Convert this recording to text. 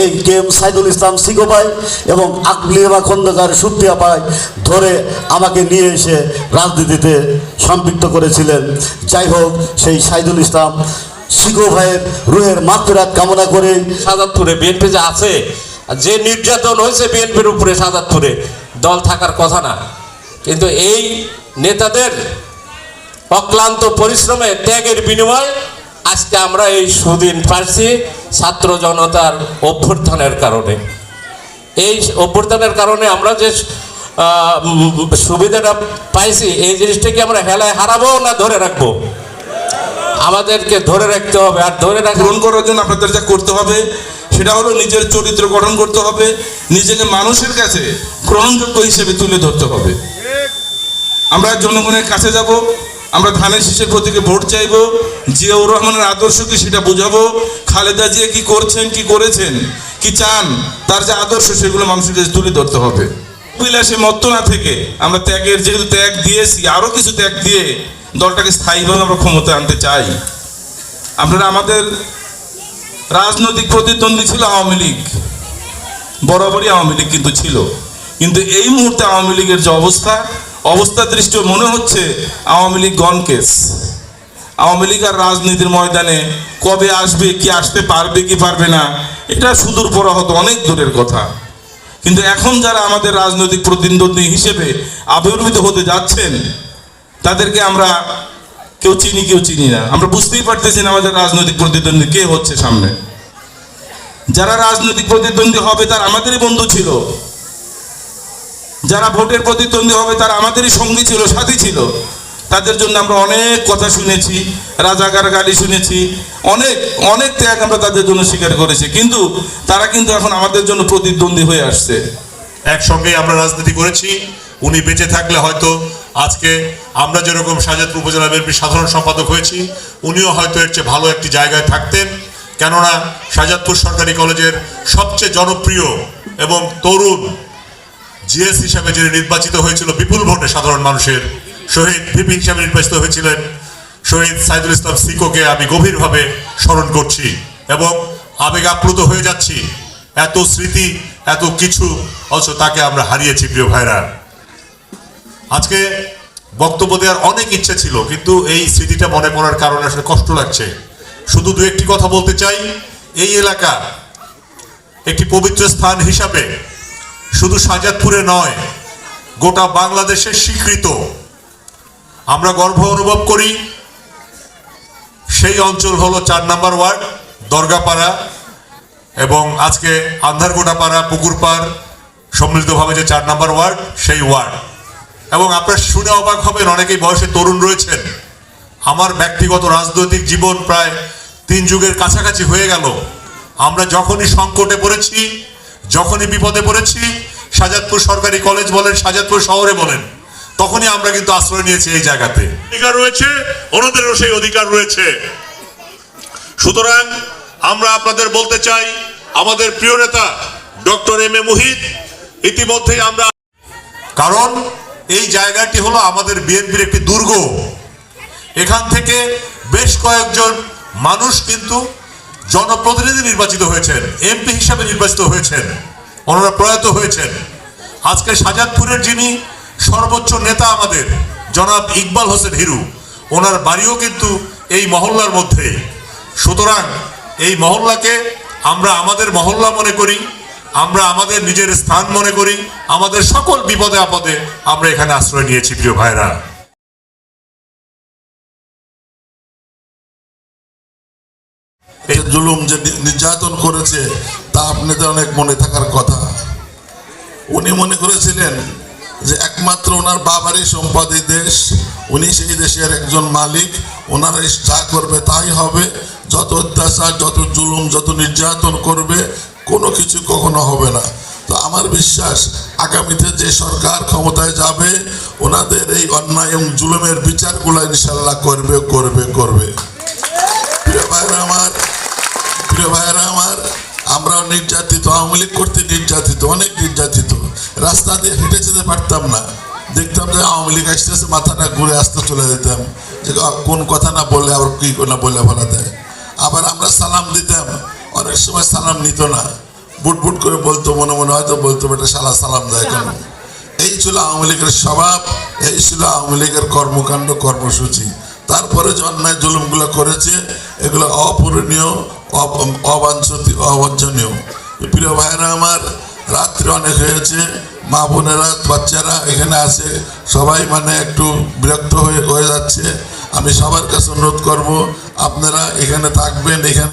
এই K M Saidul Islam সিকো ভাই এবং আকলিমা খন্দকার সুপ্রিয়া ভাই ধরে আমাকে নিয়ে এসে রাজনীতিতে সম্পৃক্ত করেছিলেন। যাই হোক, সেই সাইদুল ইসলাম সিকো ভাইয়ের রুহের মাত্রাত কামনা করে সাজাদপুরে বিএনপি যে আছে, যে নির্যাতন হয়েছে বিএনপির উপরে সাজাদপুরে দল থাকার কথা না। কিন্তু এই নেতাদের অক্লান্ত পরিশ্রমে ত্যাগের বিনিময় আজকে আমরা এই সুদিন পারছি ছাত্র জনতার অভ্যর্থনের কারণে। এই অভ্যর্থনের কারণে আমরা যে সুবিধাটা পাইছি, এই জিনিসটাকে আমরা হেলায় হারাবো না ধরে রাখব? আমাদেরকে ধরে রাখতে হবে, আর ধরে রাখা পূরণ করার জন্য আপনাদের যা করতে হবে, সেটা হলো নিজের চরিত্র গঠন করতে হবে, নিজেকে মানুষের কাছে গ্রহণযোগ্য হিসেবে তুলে ধরতে হবে। আমরা জনগণের কাছে যাব আমরা ধানের শীষের প্রতীকে ভোট চাইব, জিয়াউর রহমানের আদর্শ কি সেটা বোঝাবো, খালেদা জিয়া কি করছেন, কি করেছেন, কি চান, তার যে আদর্শ সেগুলো মানুষের কাছে তুলে ধরতে হবে। বিলাসে মত্ত না থেকে আমরা ত্যাগের যেহেতু ত্যাগ দিয়েছি আরও কিছু ত্যাগ দিয়ে দলটাকে স্থায়ীভাবে আমরা ক্ষমতায় আনতে চাই। আপনারা আমাদের রাজনৈতিক প্রতিদ্বন্দ্বী ছিল আওয়ামী লীগ, বরাবরই আওয়ামী লীগ কিন্তু ছিল। কিন্তু এই মুহূর্তে আওয়ামী লীগের যে অবস্থা অবস্থা দৃষ্টি মনে হচ্ছে আওয়ামী লীগ গন কেস। আওয়ামী লীগ আর রাজনীতির ময়দানে কবে আসবে, কি আসতে পারবে, কি পারবে না, এটা সুদূর পরাহত অনেক দূরের কথা। কিন্তু এখন যারা আমাদের রাজনৈতিক প্রতিদ্বন্দ্বী হিসেবে আবির্ভূত হতে যাচ্ছেন, তাদেরকে আমরা কেউ চিনি কেউ চিনি না। আমরা বুঝতেই পারতেছি না আমাদের রাজনৈতিক প্রতিদ্বন্দ্বী কে হচ্ছে সামনে। যারা রাজনৈতিক প্রতিদ্বন্দ্বী হবে, তার আমাদেরই বন্ধু ছিল। যারা ভোটের প্রতিদ্বন্দ্বী হবে, তারা আমাদেরই সঙ্গী ছিল, সাথী ছিল। তাদের জন্য আমরা অনেক কথা শুনেছি, রাজাকার গালি শুনেছি, অনেক অনেক ত্যাগ আমরা তাদের জন্য স্বীকার করেছি। কিন্তু তারা কিন্তু এখন আমাদের জন্য প্রতিদ্বন্দ্বী হয়ে আসছে। একসঙ্গে আমরা রাজনীতি করেছি, উনি বেঁচে থাকলে হয়তো আজকে আমরা যেরকম শাহজাদপুর উপজেলা বিএনপির সাধারণ সম্পাদক হয়েছি, উনিও হয়তো এর চেয়ে ভালো একটি জায়গায় থাকতেন। কেননা শাহজাদপুর সরকারি কলেজের সবচেয়ে জনপ্রিয় এবং তরুণ জিএস হিসাবে যিনি নির্বাচিত হয়েছিল, বিপুল ভোটে সাধারণ মানুষের শহীদ ভিপি হিসাবে নির্বাচিত হয়েছিলেন। শহীদ সাইদুল ইসলাম সিকোকে আমি গভীরভাবে স্মরণ করছি এবং আবেগ আপ্লুত হয়ে যাচ্ছি। এত স্মৃতি, এত কিছু, অথচ তাকে আমরা হারিয়েছি, প্রিয় ভাইরা। আজকে বক্তব্য দেওয়ার অনেক ইচ্ছে ছিল, কিন্তু এই স্মৃতিটা মনে পড়ার কারণে আসলে কষ্ট লাগছে। শুধু দু একটি কথা বলতে চাই, এই এলাকা একটি পবিত্র স্থান হিসাবে শুধু সাজাদপুরে নয়, গোটা বাংলাদেশে স্বীকৃত। আমরা গর্ব অনুভব করি। সেই অঞ্চল হলো চার নাম্বার ওয়ার্ড, দরগাপাড়া এবং আজকে আন্ধারগোটাপাড়া, পুকুরপাড়, সম্মিলিতভাবে যে চার নাম্বার ওয়ার্ড, সেই ওয়ার্ড। এবং আপনারা শুনে অবাক হবেন, অনেকেই বয়সে তরুণ রয়েছেন। আমার ব্যক্তিগত রাজনৈতিক জীবন প্রায় তিন যুগের কাছাকাছি হয়ে গেল। আমরা যখনই সংকটে পড়েছি, যখনই বিপদে পড়েছি সাজাদপুর সরকারি কলেজ বলেন সাজাদপুর শহরে বলেন তখনই আমরা কিন্তু আশ্রয় নিয়েছি এই জায়গাতে। অধিকার রয়েছে ওনাদেরও সেই অধিকার রয়েছে। সুতরাং আমরা আপনাদের বলতে চাই আমাদের প্রিয় নেতা ডক্টর এম এ মুহিত ইতিমধ্যেই আমরা কারণ এই জায়গাটি হলো আমাদের বিএনপির একটি দুর্গ। এখান থেকে বেশ কয়েকজন মানুষ কিন্তু জনপ্রতিনিধি নির্বাচিত হয়েছেন এমপি হিসাবে নির্বাচিত হয়েছেন। ওনারা প্রয়াত হয়েছেন। আজকে সাজাদপুরের যিনি সর্বোচ্চ নেতা আমাদের, জনাব ইকবাল হোসেন হিরু, ওনার বাড়িও কিন্তু এই মহল্লার মধ্যে। সুতরাং এই মহল্লাকে আমরা আমাদের মহল্লা মনে করি, আমরা আমাদের নিজের স্থান মনে করি, আমাদের সকল বিপদে আপদে আমরা এখানে আশ্রয় নিয়েছি, প্রিয় ভাইরা এই জুলুম যে নির্যাতন করেছে, তা আপনাদের অনেক মনে থাকার কথা। উনি মনে করেছিলেন যে একমাত্র ওনার বাবারই সম্পদ দেশ, উনি সেই দেশের একজন মালিক ওনারা যা করবে তাই হবে। যত অত্যাচার, যত জুলুম, যত নির্যাতন করবে, কোনো কিছু কখনো হবে না। তো আমার বিশ্বাস, আগামীতে যে সরকার ক্ষমতায় যাবে, ওনাদের এই অন্যায় এবং জুলুমের বিচারগুলো ইনশাল্লাহ করবে করবে করবে প্রিয় ভাইরা আমার প্রিয় ভাইয়েরা আমার আমরাও নির্যাতিত আওয়ামী লীগ করতে নির্যাতিত অনেক নির্যাতিত রাস্তা দিয়ে হেঁটে যেতে পারতাম না। দেখতাম যে আওয়ামী লীগ আসতেছে মাথাটা ঘুরে আসতে চলে যেতাম। যে কোন কথা না বললে আবার কি না বলে ফেলা দেয় আবার আমরা সালাম দিতাম। অনেক সময় সালাম নিত না। বুট বুট করে বলতো মনে মনে হয়তো বলতো এটা সালা সালাম দেয় কেন? এই ছিল আওয়ামী লীগের স্বভাব এই ছিল আওয়ামী লীগের কর্মকাণ্ড কর্মসূচি। তারপরে যে অন্যায় জুলুমগুলো করেছে এগুলো অপূরণীয় অব- অবাঞ্ছনীয়। প্রিয় ভাইরা আমার, রাত্রি অনেক হয়েছে, মা বোনেরা, বাচ্চারা এখানে আছে, সবাই মানে একটু বিরক্ত হয়ে হয়ে যাচ্ছে। আমি সবার কাছে অনুরোধ করব, আপনারা এখানে থাকবেন, এখানে